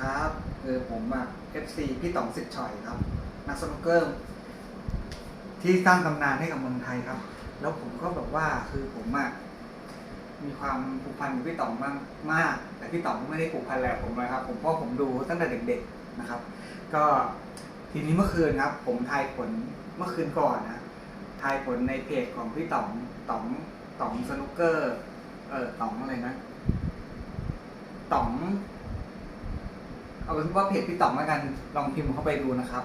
ครับคือผมอะ FC พี่ต๋องสิทธิ์ฉอยครับ นักสนุกเกอร์ที่สร้างตำนานให้กับเมืองไทยครับ แล้วผมก็แบบว่าคือผมอะมีความผูกพันกับพี่ต๋องมากมาก แต่พี่ต๋องไม่ได้ผูกพันอะไรกับผมเลยครับ ผมเพราะผมดูตั้งแต่เด็กๆนะครับ ก็ทีนี้เมื่อคืนครับ ผมทายผลเมื่อคืนก่อนนะทายผลในเพจของพี่ต๋องต๋องต๋องสนุกเกอร์ เออต๋องอะไรนะต๋อง เอาเป็นว่าเพจพี่ต๋องแล้วกันลองพิมพ์เข้าไปดูนะครับ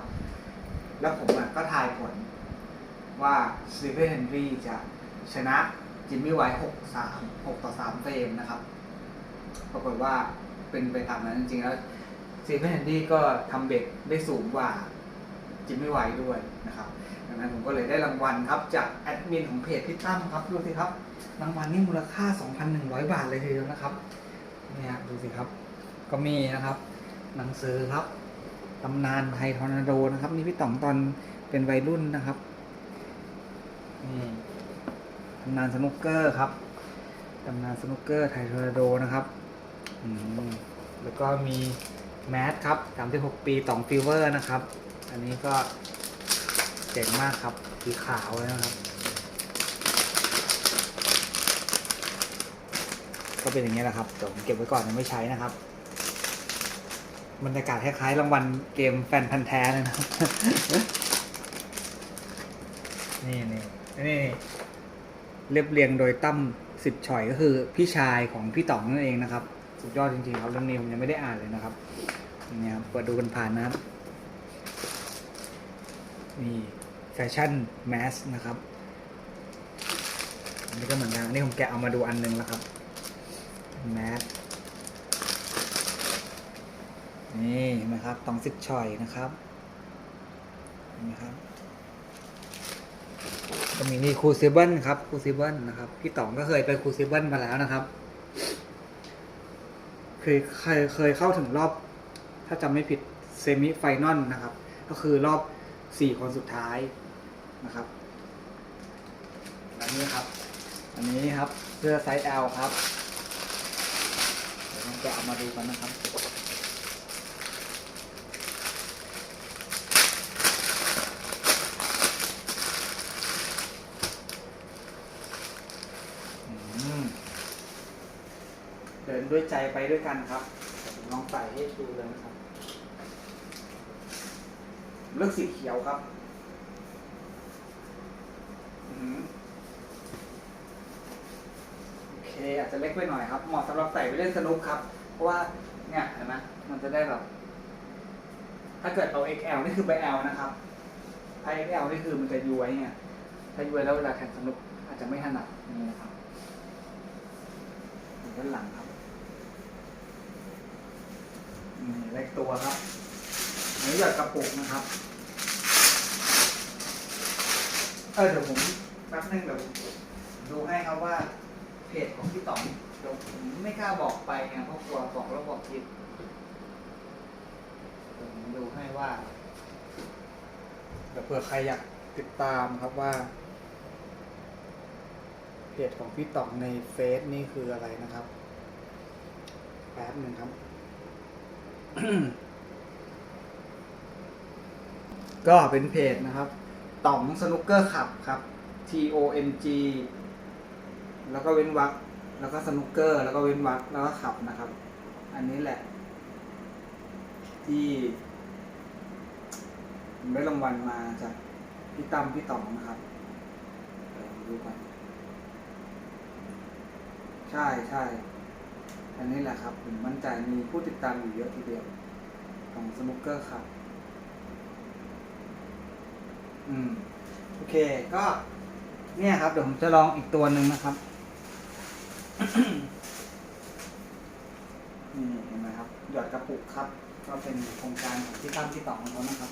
แล้วผมก็ทายผลว่าสตีเฟนเฮนรี่จะชนะจิมมี่ไวท์หกสามหกต่อสามเฟรมนะครับ ปรากฏว่าเป็นไปตามนั้นจริงๆแล้วสตีเฟนเฮนรี่ก็ทำเบรกได้สูงกว่าจิมมี่ไวท์ด้วยนะครับดังนั้นผมก็เลยได้รางวัลครับ จากแอดมินของเพจพี่ตั้มครับดูสิครับ รางวัลนี่มูลค่า 2,100 บาทเลยทีเดียวนะครับเนี่ยดูสิครับ ก็มีนะครับ หนังสือครับตำนานไทยทอร์นาโดนะครับ นี่พี่ต๋องตอนเป็นวัยรุ่นนะครับนี่ตำนานสนุกเกอร์ครับตำนานสนุกเกอร์ไทยทอร์นาโดนะครับแล้วก็มีแมสครับ36ปีต๋องฟิลเวอร์นะครับ อันนี้ก็เจ๋งมากครับสีขาวเลยนะครับก็เป็นอย่างนี้แหละครับเดี๋ยวผมเก็บไว้ก่อนยังไม่ใช้นะครับ บรรยากาศคล้ายๆรางวัลเกมแฟนพันธ์แท้เลยนะนี่นี่นี่เรียบเรียงโดยตั้มสิบฉอยก็คือพี่ชายของพี่ต๋องนั่นเองนะครับ สุดยอดจริงๆครับเรื่องนี้ผมยังไม่ได้อ่านเลยนะครับนี่ครับเปิดดูกันผ่านนะครับนี่แฟชั่นแมสนะครับอันนี้ก็เหมือนกันอันนี้ผมแกะเอามาดูอันหนึงแล้วครับแมส นี่เห็นไหมครับตองสิบชอยนะครับเห็นไหมครับก็มีนี่ครูซิเบิลครับครูซิเบิลนะครับพี่ต๋องก็เคยไปครูซิเบิลมาแล้วนะครับเคยเคยเคยเข้าถึงรอบ ถ้าจำไม่ผิดเซมิไฟนอลนะครับ ก็คือรอบสี่คนสุดท้ายนะครับอันนี้ครับ อันนี้ครับเสื้อไซส์ L ครับเดี๋ยวเราจะเอามาดูกันนะครับ อืมเด้วยใจไปด้วยกันครับลองใส่ให้ดูเลยนะครับเลือกสีเขียวครับอโอเค อาจจะเล็กไปหน่อยครับ เหมาะสำหรับใส่ไปเล่นสนุกครับ เพราะว่าเนี่ยเห็นไหมมันจะได้แบบ ถ้าเกิดเรา XL นี่คือไป L นะครับถ้า XL นี่คือมันจะย้วยเนี่ยถ้าย้วยแล้วเวลาแข่งสนุกอาจจะไม่ถนัดนี่นะครับด้านหลังครับ เล็กตัวครับอันนี้หยอดกระปุกนะครับเออเดี๋ยวผมแป๊บนึงเดี๋ยวดูให้ครับว่าเพจของพี่ต๋องเดี๋ยวผมไม่กล้าบอกไปไงเพราะกลัวบอกแล้วบอกผิดผมดูให้ว่าเดี๋ยวเผื่อใครอยากติดตามครับว่า เพจของพี่ต๋องในเฟซนี่คืออะไรนะครับ แป๊บหนึ่งครับ ก็เป็นเพจนะครับต๋องสนุกเกอร์ขับครับ T O N G แล้วก็เว้นวรรคแล้วก็สนุกเกอร์ แล้วก็เว้นวรรคแล้วก็ขับนะครับ อันนี้แหละ ที่ได้รางวัลมาจากพี่ตั้มพี่ต๋องนะครับดูก่อนใช่ใช่ อันนี้แหละครับผมมั่นใจมีผู้ติดตามอยู่เยอะทีเดียวของสนุกเกอร์ครับ อืม โอเค ก็ เนี่ยครับ เดี๋ยวผมจะลองอีกตัวหนึ่งนะครับ นี่เห็นไหมครับ หยอดกระปุกครับ ก็เป็นโครงการของที่ตั้มที่ต่อของเขานะครับ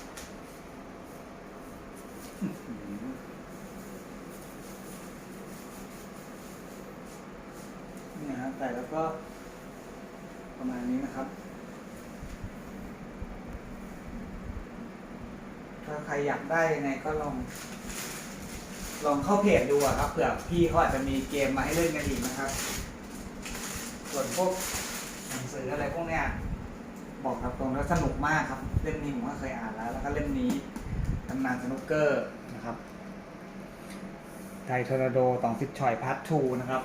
อื้อหือนี่นะแต่แล้วก็ ประมาณนี้นะครับ ถ้าใครอยากได้ยังไงก็ลอง ลองเข้าเพจดูครับเผื่อพี่เขาอาจจะมีเกมมาให้เล่นกันอีกนะครับ ส่วนพวกหนังสืออะไรพวกเนี้ยบอกตามตรงแล้วสนุกมากครับ เล่มนี้ผมก็เคยอ่านแล้ว แล้วก็เล่มนี้ตำนานสนุกเกอร์นะครับไททอร์นาโดตองซิปชอยพาร์ททูนะครับ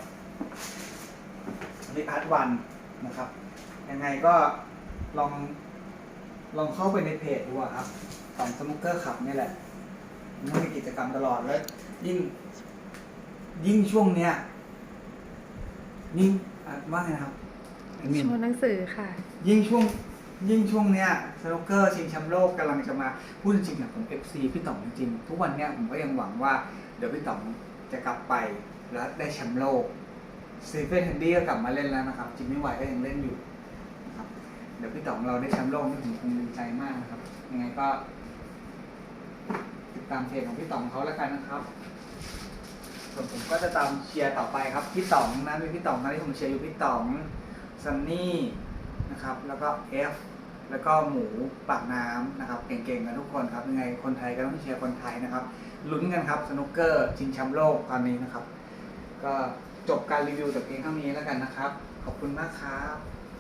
อันนี้พาร์ทวันนะครับ ยังไงก็ลองลองเข้าไปในเพจดูอะครับตองสนุกเกอร์ขับนี่แหละ มันมีกิจกรรมตลอดแล้ว ยิ่ง ยิ่งช่วงเนี้ยยิ่งอะว่าไงนะครับไอ้มิน โชว์หนังสือค่ะ ยิ่งช่วงยิ่งช่วงเนี้ยสโนว์เกอร์ชิงแชมป์โลกกำลังจะมาพูดจริงๆเนี่ยผม FC พี่ต๋องจริงๆทุกวันเนี้ยผมก็ยังหวังว่า เดี๋ยวพี่ต๋องจะกลับไปแล้วได้แชมป์โลกสตีเฟนเฮนดี้ก็กลับมาเล่นแล้วนะครับจิมมี่ไวท์ก็ยังเล่นอยู่นะครับ เดี๋ยวพี่ต๋องเราได้แชมป์โลกนี่ผมคงดีใจมากนะครับ ยังไงก็ติดตามเพจของพี่ต๋องเขาแล้วกันนะครับ ส่วนผมก็จะตามเชียร์ต่อไปครับ พี่ต๋องนะมีพี่ต๋องนะที่ผมเชียร์อยู่พี่ต๋องซันนี่นะครับ แล้วก็เอฟแล้วก็หมูปากน้ำนะครับ เก่งๆกันทุกคนครับ ยังไงคนไทยก็ต้องเชียร์คนไทยนะครับลุ้นกันครับสนุกเกอร์ชิงแชมป์โลกตอนนี้นะครับ ก็จบการรีวิวแต่เพียงเท่านี้แล้วกันนะครับ ขอบคุณมากครับ